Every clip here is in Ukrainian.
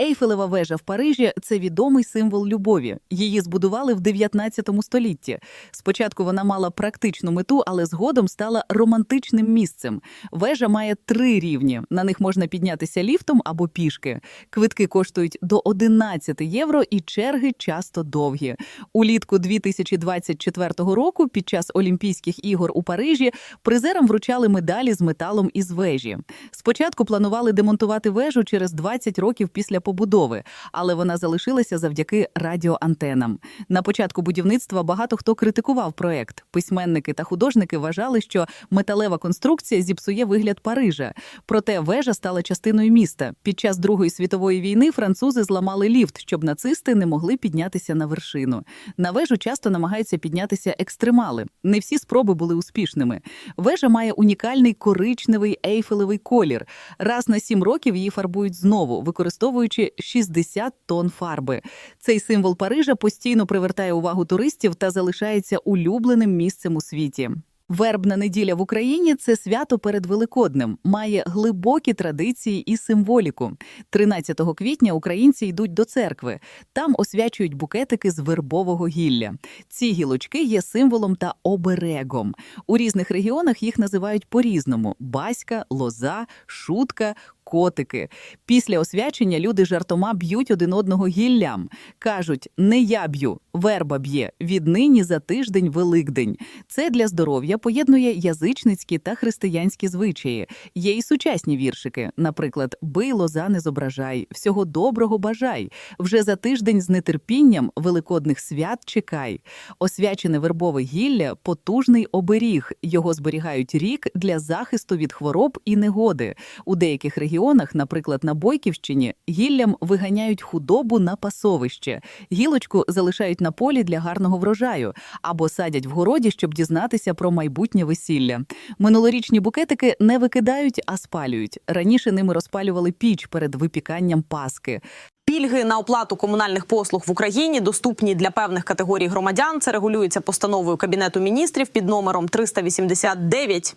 Ейфелева вежа в Парижі це відомий символ любові. Її збудували в 19 столітті. Спочатку вона мала практичну мету, але згодом стала романтичним місцем. Вежа має три рівні. На них можна піднятися ліфтом або пішки. Квитки коштують до 11 євро, і черги часто довгі. Улітку 2024 року, під час Олімпійських ігор у Парижі, призерам вручали медалі з металом із вежі. Спочатку планували демонтувати вежу через 20 років після побудови, але вона залишилася завдяки радіоантенам. На початку будівництва багато хто критикував проект. Письменники та художники вважали, що металева конструкція зіпсує вигляд Парижа. Проте вежа стала частиною міста. Під час Другої світової війни французи зламали ліфт, щоб нацисти не могли піднятися на вершину. На вежу часто намагаються піднятися екстремали. Не всі спроби були успішними. Вежа має унікальний коричневий ейфелевий колір. Раз на сім років її фарбують знову, використовуючи 60 тонн фарби. Цей символ Парижа постійно привертає увагу туристів та залишається улюбленим місцем у світі. Вербна неділя в Україні це свято перед Великоднем, має глибокі традиції і символіку. 13 квітня українці йдуть до церкви. Там освячують букетики з вербового гілля. Ці гілочки є символом та оберегом. У різних регіонах їх називають по-різному: баська, лоза, шутка. Котики після освячення люди жартома б'ють один одного гіллям. кажуть: не я б'ю, верба б'є. Віднині за тиждень Великдень. Це для здоров'я поєднує язичницькі та християнські звичаї. Є і сучасні віршики, наприклад, бий лоза не зображай, всього доброго бажай. Вже за тиждень з нетерпінням великодних свят чекай. Освячене вербове гілля потужний оберіг. Його зберігають рік для захисту від хвороб і негоди. У деяких регіонах, наприклад, на Бойківщині, гіллям виганяють худобу на пасовище. Гілочку залишають на полі для гарного врожаю або садять в городі, щоб дізнатися про майбутнє весілля. Минулорічні букетики не викидають, а спалюють. Раніше ними розпалювали піч перед випіканням паски. Пільги на оплату комунальних послуг в Україні доступні для певних категорій громадян. Це регулюється постановою Кабінету міністрів під номером 389.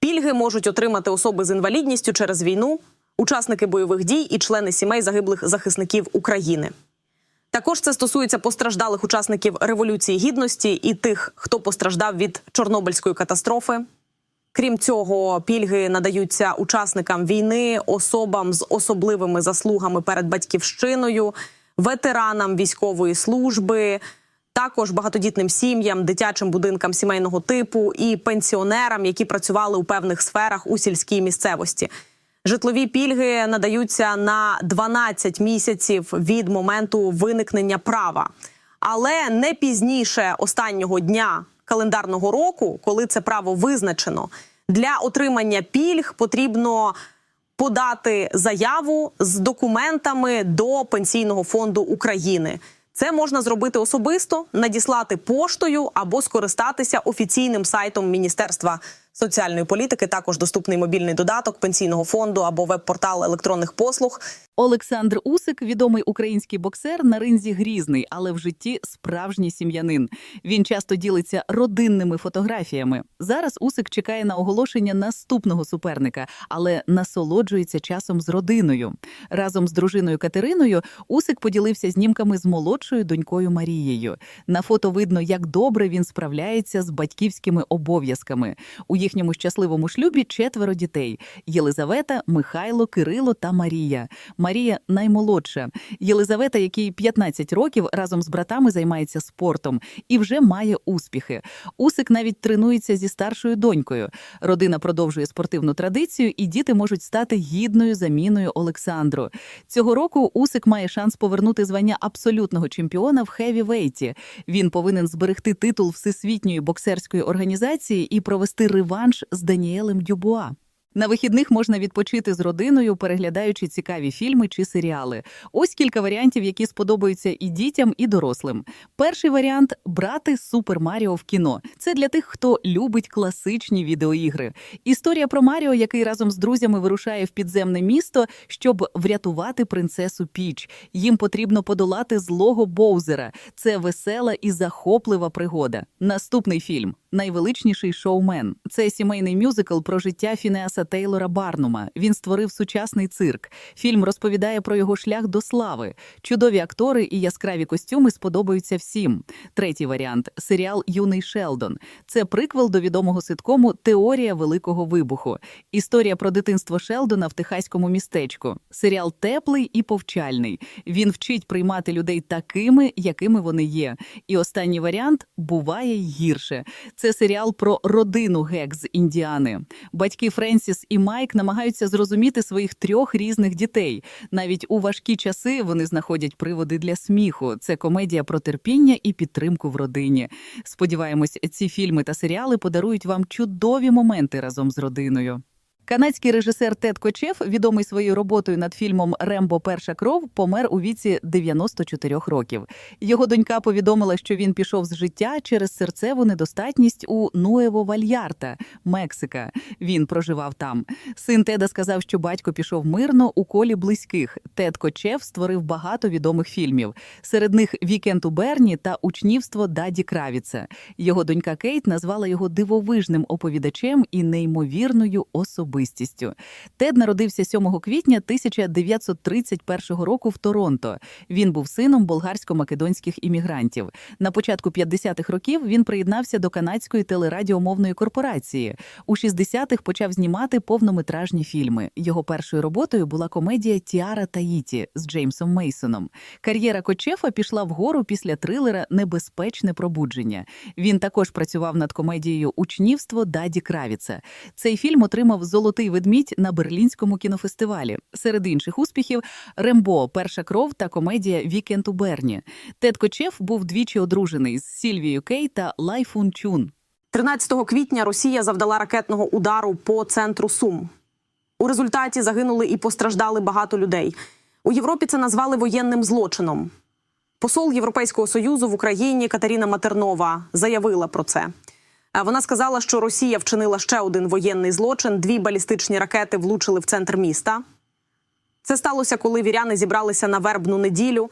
Пільги можуть отримати особи з інвалідністю через війну, учасники бойових дій і члени сімей загиблих захисників України. Також це стосується постраждалих учасників Революції Гідності і тих, хто постраждав від Чорнобильської катастрофи. Крім цього, пільги надаються учасникам війни, особам з особливими заслугами перед батьківщиною, ветеранам військової служби, також багатодітним сім'ям, дитячим будинкам сімейного типу і пенсіонерам, які працювали у певних сферах у сільській місцевості. Житлові пільги надаються на 12 місяців від моменту виникнення права, але не пізніше останнього дня календарного року, коли це право визначено. Для отримання пільг потрібно подати заяву з документами до Пенсійного фонду України. Це можна зробити особисто, надіслати поштою або скористатися офіційним сайтом Міністерства соціальної політики. Також доступний мобільний додаток пенсійного фонду або веб-портал електронних послуг. Олександр Усик, відомий український боксер, на ринзі грізний, але в житті справжній сім'янин. Він часто ділиться родинними фотографіями. Зараз Усик чекає на оголошення наступного суперника, але насолоджується часом з родиною. Разом з дружиною Катериною Усик поділився знімками з молодшою донькою Марією. На фото видно, як добре він справляється з батьківськими обов'язками. У їхньому щасливому шлюбі четверо дітей: Єлизавета, Михайло, Кирило та Марія. Марія наймолодша. Єлизавета, якій 15 років разом з братами займається спортом і вже має успіхи. Усик навіть тренується зі старшою донькою. Родина продовжує спортивну традицію, і діти можуть стати гідною заміною Олександру. Цього року Усик має шанс повернути звання абсолютного чемпіона в хевівейті. Він повинен зберегти титул всесвітньої боксерської організації і провести реванш з Даніелем Дюбуа. На вихідних можна відпочити з родиною, переглядаючи цікаві фільми чи серіали. Ось кілька варіантів, які сподобаються і дітям, і дорослим. Перший варіант брати Супер Маріо в кіно. Це для тих, хто любить класичні відеоігри. Історія про Маріо, який разом з друзями вирушає в підземне місто, щоб врятувати принцесу Піч. Їм потрібно подолати злого Боузера. Це весела і захоплива пригода. Наступний фільм. Найвеличніший шоумен. Це сімейний мюзикл про життя Фінеаса Тейлора Барнума. Він створив сучасний цирк. Фільм розповідає про його шлях до слави. Чудові актори і яскраві костюми сподобаються всім. Третій варіант серіал Юний Шелдон. Це приквел до відомого ситкому Теорія великого вибуху. Історія про дитинство Шелдона в техаському містечку. Серіал теплий і повчальний. Він вчить приймати людей такими, якими вони є. І останній варіант буває гірше. Це серіал про родину гек з Індіани. Батьки Френсіс і Майк намагаються зрозуміти своїх трьох різних дітей. Навіть у важкі часи вони знаходять приводи для сміху. Це комедія про терпіння і підтримку в родині. Сподіваємось, ці фільми та серіали подарують вам чудові моменти разом з родиною. Канадський режисер Тед Кочев, відомий своєю роботою над фільмом Рембо Перша кров, помер у віці 94 років. Його донька повідомила, що він пішов з життя через серцеву недостатність у Нуево Вальярта, Мексика. Він проживав там. Син Теда сказав, що батько пішов мирно у колі близьких. Тед Кочев створив багато відомих фільмів. Серед них Вікенд у Берні та Учнівство Даді Кравіца. Його донька Кейт назвала його дивовижним оповідачем і неймовірною особистістю. Тед народився 7 квітня 1931 року в Торонто. Він був сином болгарсько-македонських іммігрантів. На початку 50-х років він приєднався до канадської телерадіомовної корпорації. У 60-х почав знімати повнометражні фільми. Його першою роботою була комедія Тіара Таїті з Джеймсом Мейсоном. Кар'єра Кочефа пішла вгору після трилера Небезпечне пробудження. Він також працював над комедією Учнівство Даді Кравіца. Цей фільм отримав Золотий ведмідь на Берлінському кінофестивалі. Серед інших успіхів Рембо, Перша кров та комедія Вікенд у Берні. Тед Кочеф був двічі одружений з Сільвією Кей та Лайфун Чун. 13 квітня Росія завдала ракетного удару по центру Сум. У результаті загинули і постраждали багато людей. У Європі це назвали воєнним злочином. Посол Європейського союзу в Україні Катерина Матернова заявила про це. Вона сказала, що Росія вчинила ще один воєнний злочин. Дві балістичні ракети влучили в центр міста. Це сталося, коли віряни зібралися на вербну неділю.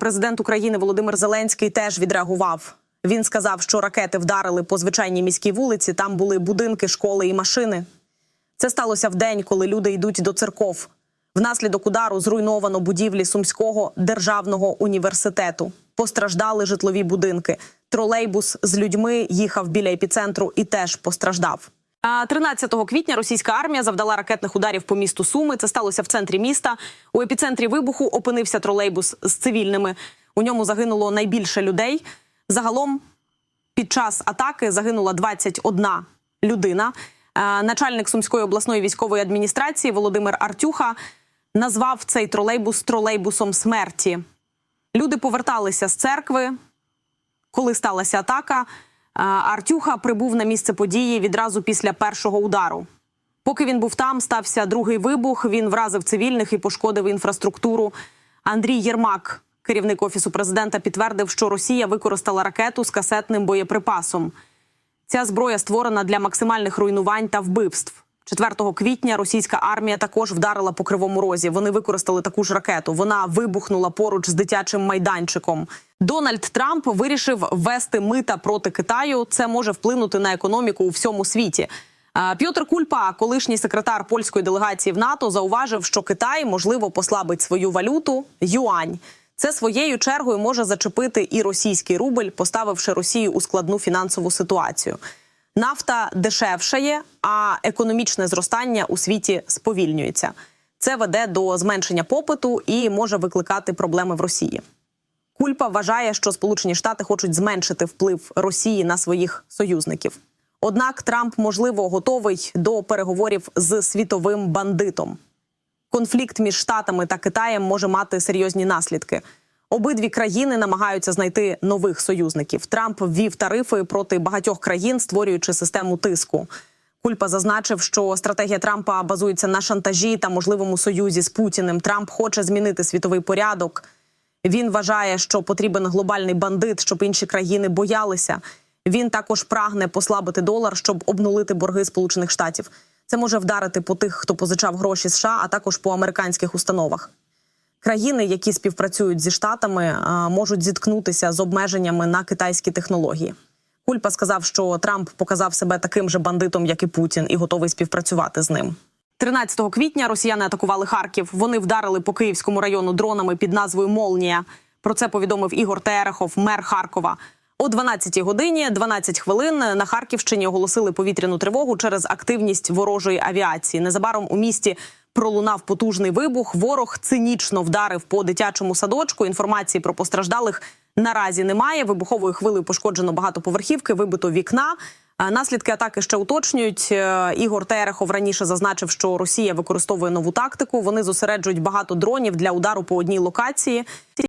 Президент України Володимир Зеленський теж відреагував. Він сказав, що ракети вдарили по звичайній міській вулиці. Там були будинки, школи і машини. Це сталося в день, коли люди йдуть до церков. Внаслідок удару зруйновано будівлі Сумського державного університету. Постраждали житлові будинки. Тролейбус з людьми їхав біля епіцентру і теж постраждав. 13 квітня російська армія завдала ракетних ударів по місту Суми. Це сталося в центрі міста. У епіцентрі вибуху опинився тролейбус з цивільними. У ньому загинуло найбільше людей. Загалом під час атаки загинула 21 людина. Е, Начальник Сумської обласної військової адміністрації Володимир Артюха назвав цей тролейбус тролейбусом смерті. Люди поверталися з церкви, коли сталася атака. е, Артюха прибув на місце події відразу після першого удару. Поки він був там, стався другий вибух. Він вразив цивільних і пошкодив інфраструктуру. Андрій Єрмак, керівник офісу президента, підтвердив, що Росія використала ракету з касетним боєприпасом. Ця зброя створена для максимальних руйнувань та вбивств. 4 квітня російська армія також вдарила по кривому розі. Вони використали таку ж ракету. Вона вибухнула поруч з дитячим майданчиком. Дональд Трамп вирішив ввести мита проти Китаю. Це може вплинути на економіку у всьому світі. Пьотр Кульпа, колишній секретар польської делегації в НАТО, зауважив, що Китай можливо послабить свою валюту юань. Це своєю чергою може зачепити і російський рубль, поставивши Росію у складну фінансову ситуацію. Нафта дешевшає, а економічне зростання у світі сповільнюється. Це веде до зменшення попиту і може викликати проблеми в Росії. Кульпа вважає, що Сполучені Штати хочуть зменшити вплив Росії на своїх союзників. Однак Трамп, можливо, готовий до переговорів з світовим бандитом. Конфлікт між Штатами та Китаєм може мати серйозні наслідки. Обидві країни намагаються знайти нових союзників. Трамп ввів тарифи проти багатьох країн, створюючи систему тиску. Кульпа зазначив, що стратегія Трампа базується на шантажі та можливому союзі з Путіним. Трамп хоче змінити світовий порядок. Він вважає, що потрібен глобальний бандит, щоб інші країни боялися. Він також прагне послабити долар, щоб обнулити борги Сполучених Штатів. Це може вдарити по тих, хто позичав гроші США, а також по американських установах. Країни, які співпрацюють зі штатами, можуть зіткнутися з обмеженнями на китайські технології. Кульпа сказав, що Трамп показав себе таким же бандитом, як і Путін, і готовий співпрацювати з ним. 13 квітня росіяни атакували Харків. Вони вдарили по Київському району дронами під назвою Молнія. Про це повідомив Ігор Терехов, мер Харкова. О 12 годині 12 хвилин на Харківщині оголосили повітряну тривогу через активність ворожої авіації. Незабаром у місті пролунав потужний вибух. Ворог цинічно вдарив по дитячому садочку. Інформації про постраждалих наразі немає. Вибуховою хвилею пошкоджено багатоповерхівки, вибито вікна. Е, Наслідки атаки ще уточнюють. Е, Ігор Терехов раніше зазначив, що Росія використовує нову тактику. Вони зосереджують багато дронів для удару по одній локації.